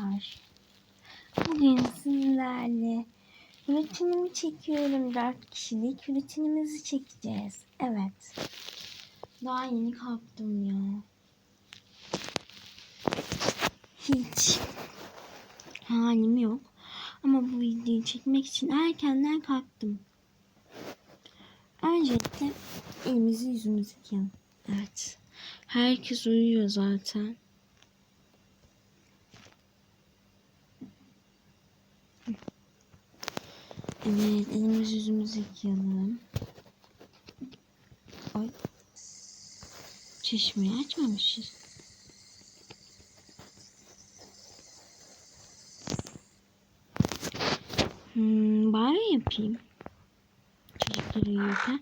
arkadaşlar. Bugün sizlerle rutinimi çekiyorum. Dört kişilik rutinimizi çekeceğiz. Evet. Daha yeni kalktım ya. Hiç halim yok. Ama bu videoyu çekmek için erkenden kalktım. Öncelikle elimizi yüzümüzü yıkayalım. Evet. Herkes uyuyor zaten. Evet, elimizi yüzümüzü yıkayalım. Ay. Çeşmeyi açmamışız. Hmm, bari yapayım. Çocuklar uyuyorken.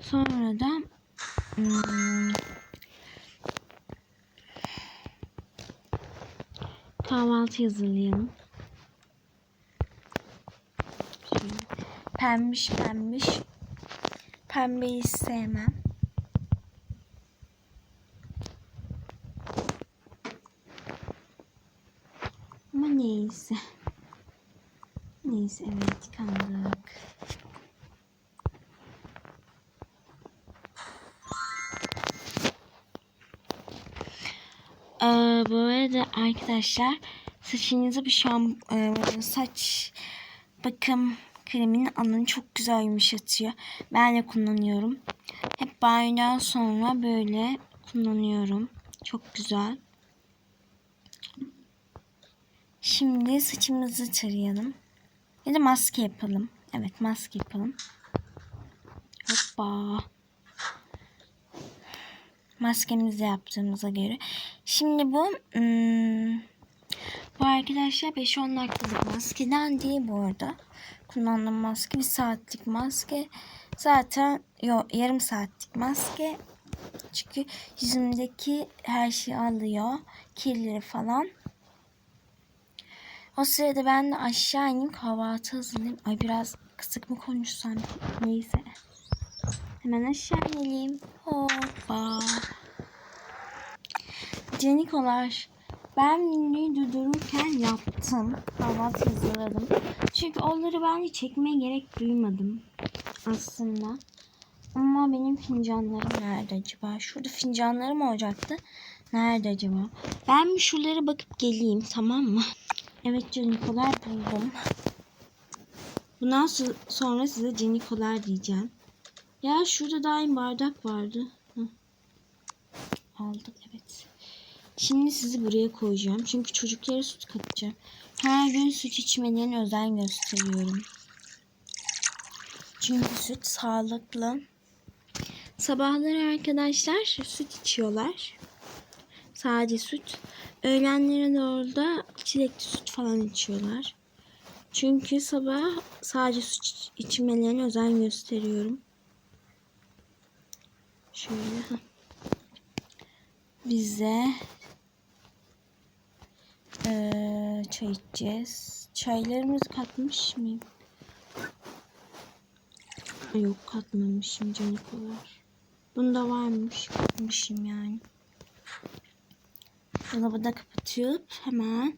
Sonra da hmm, kahvaltı hazırlayalım. Şöyle Pembiş pembiş. Pembeyi sevmem. Ama neyse. Neyse evet kandık. Ee, bu arada arkadaşlar saçınıza bir şam e, saç bakım kremini alın çok güzel yumuşatıyor. Ben de kullanıyorum. Hep banyodan sonra böyle kullanıyorum. Çok güzel. Şimdi saçımızı tarayalım. Ya da maske yapalım. Evet maske yapalım. Hoppa. Maskemizi yaptığımıza göre. Şimdi bu hmm, bu arkadaşlar 5-10 dakikalık maskeden değil bu arada. Kullandığım maske bir saatlik maske. Zaten yo, yarım saatlik maske. Çünkü yüzümdeki her şeyi alıyor. Kirleri falan. O sırada ben de aşağı ineyim kahvaltı hazırlayayım. Ay biraz kısık mı konuşsam neyse. Hemen aşağı inelim. Hoppa. Canikolar. Ben videoyu durdururken yaptım. Kahvaltı hazırladım. Çünkü onları bence çekmeye gerek duymadım. Aslında. Ama benim fincanlarım nerede acaba? Şurada fincanlarım olacaktı. Nerede acaba? Ben bir şuralara bakıp geleyim tamam mı? Evet canikolar buldum. Bundan so- sonra size canikolar diyeceğim. Ya şurada daim bardak vardı. Hı. Aldık evet. Şimdi sizi buraya koyacağım. Çünkü çocuklara süt katacağım. Her gün süt içmelerine özen gösteriyorum. Çünkü süt sağlıklı. Sabahları arkadaşlar süt içiyorlar. Sadece süt. Öğlenlere doğru da çilekli süt falan içiyorlar. Çünkü sabah sadece süt içmelerine özen gösteriyorum. Şöyle. Bize eee, çay içeceğiz. Çaylarımızı katmış mıyım? Yok katmamışım canikolar. Bunda varmış. Katmışım yani. Dolabı da kapatıp hemen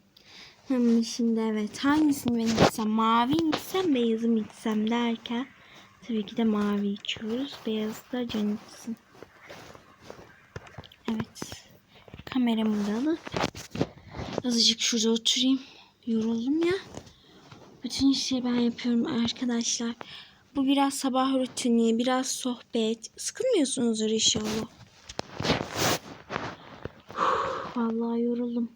hemen şimdi evet hangisini ben içsem mavi mi içsem beyazı mı içsem derken tabii ki de mavi içiyoruz. Beyazı da can. Evet. Kameramı da alıp azıcık şurada oturayım. Yoruldum ya. Bütün işleri ben yapıyorum arkadaşlar. Bu biraz sabah rutini, biraz sohbet. Sıkılmıyorsunuzdur inşallah. Vallahi yoruldum.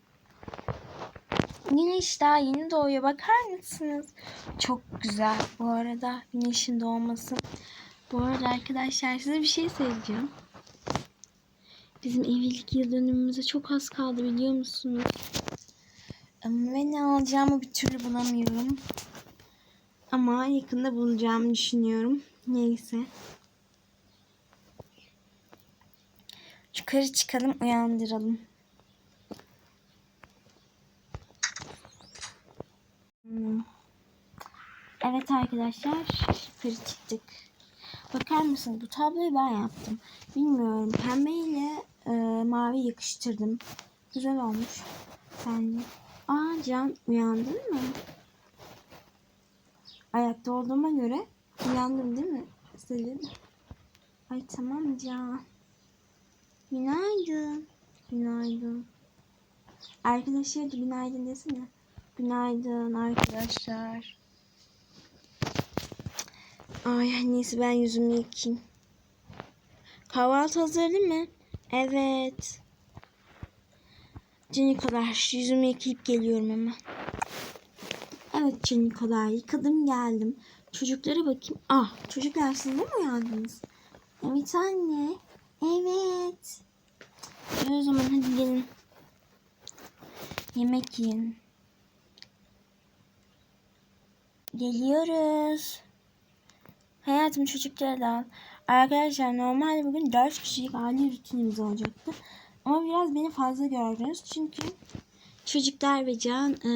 Güneş daha yeni doğuyor. Bakar mısınız? Çok güzel. Bu arada güneşin doğması. Bu arada arkadaşlar size bir şey söyleyeceğim. Bizim evlilik yıl dönümümüze çok az kaldı biliyor musunuz? Ve ne alacağımı bir türlü bulamıyorum. Ama yakında bulacağımı düşünüyorum. Neyse. Yukarı çıkalım uyandıralım. Hmm. Evet arkadaşlar yukarı çıktık. Bakar mısınız bu tabloyu ben yaptım. Bilmiyorum pembe ile e, mavi yakıştırdım. güzel olmuş. Bence. Can uyandın mı? Ayakta olduğuma göre uyandım değil mi? Senin. Ay tamam Can. Günaydın. Günaydın. Arkadaşlar da günaydın desene. Günaydın arkadaşlar. Ay neyse ben yüzümü yıkayayım. Kahvaltı hazır değil mi? Evet. Canikolar yüzümü yıkayıp geliyorum hemen. Evet Canikolar yıkadım geldim. Çocuklara bakayım. Ah çocuklar siz de mi uyandınız? Evet anne. Evet. O zaman hadi gelin. Yemek yiyin. Geliyoruz. Hayatım çocuklara da al. Arkadaşlar normalde bugün 4 kişilik aile rutinimiz olacaktı. Ama biraz beni fazla gördünüz. Çünkü çocuklar ve Can e,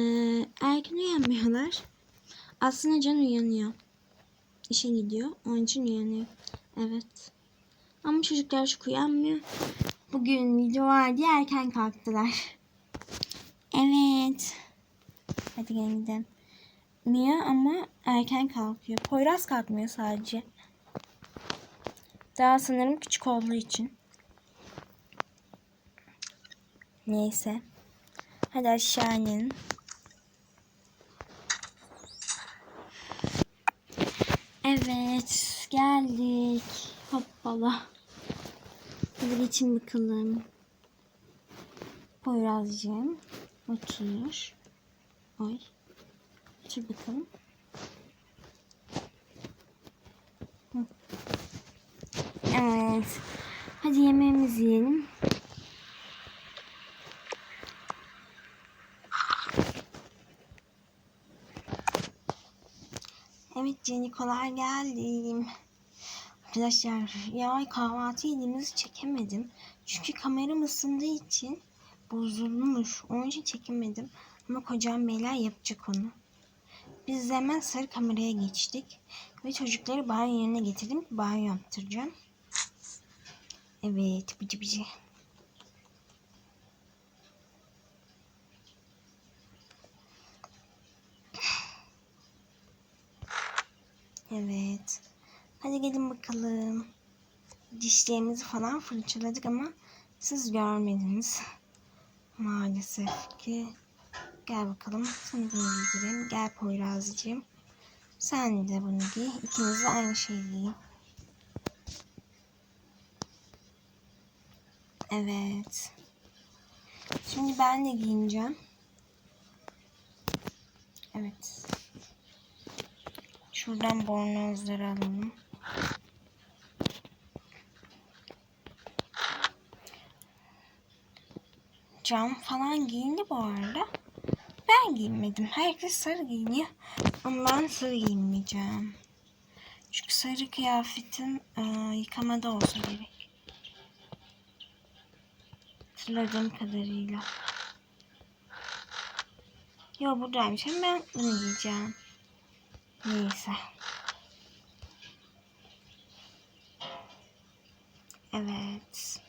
erken uyanmıyorlar. Aslında Can uyanıyor. İşe gidiyor. Onun için uyanıyor. Evet. Ama çocuklar çok uyanmıyor. Bugün video var diye erken kalktılar. Evet. Hadi gelin gidelim. Mia ama erken kalkıyor. Poyraz kalkmıyor sadece. Daha sanırım küçük olduğu için. Neyse. Hadi aşağı inin. Evet. Geldik. Hoppala. Hadi geçin bakalım. Poyraz'cığım. Otur. Oy. Otur bakalım. Evet. Hadi yemeğimizi yiyelim. Evet Canikolar geldim. Arkadaşlar ya kahvaltı yediğimizi çekemedim. Çünkü kameram ısındığı için bozulmuş. Onun için çekemedim. Ama kocam beyler yapacak onu. Biz hemen sarı kameraya geçtik. Ve çocukları banyo yerine getirdim. Banyo yaptıracağım. Evet bıcı bıcı. Evet. Hadi gelin bakalım. Dişlerimizi falan fırçaladık ama siz görmediniz. Maalesef ki. Gel bakalım. Seni de giydireyim. Gel Poyraz'cığım. Sen de bunu giy. İkiniz de aynı şeyi giyin. Evet. Şimdi ben de giyineceğim. Evet. Şuradan bornozları alalım. Cam falan giyindi bu arada. Ben giyinmedim. Herkes sarı giyiniyor. Ama ben sarı giyinmeyeceğim. Çünkü sarı kıyafetim e, yıkamada olsa gerek. Hatırladığım kadarıyla. Yo buradaymış ben bunu giyeceğim. Neyse. Evet.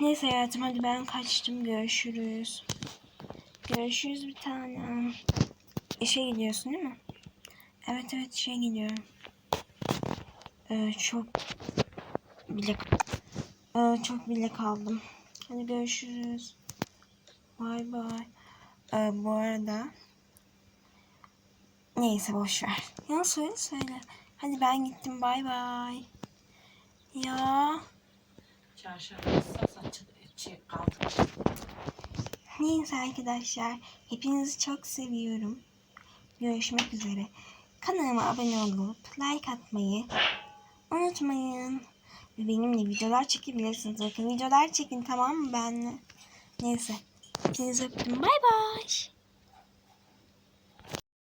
Neyse hayatım hadi ben kaçtım. Görüşürüz. Görüşürüz bir tane. İşe gidiyorsun değil mi? Evet evet işe gidiyorum. Ee, çok bile ee, çok bile kaldım. Hadi görüşürüz. Bay bay. Ee, bu arada neyse boş ver. Ya söyle söyle. Hadi ben gittim bay bay. Ya Çarşamba saçı kaldı. neyse arkadaşlar. Hepinizi çok seviyorum. Görüşmek üzere. Kanalıma abone olup like atmayı unutmayın. Benimle videolar çekebilirsiniz. Bakın videolar çekin tamam mı benimle? Neyse. Hepinizi öptüm. Bay bay.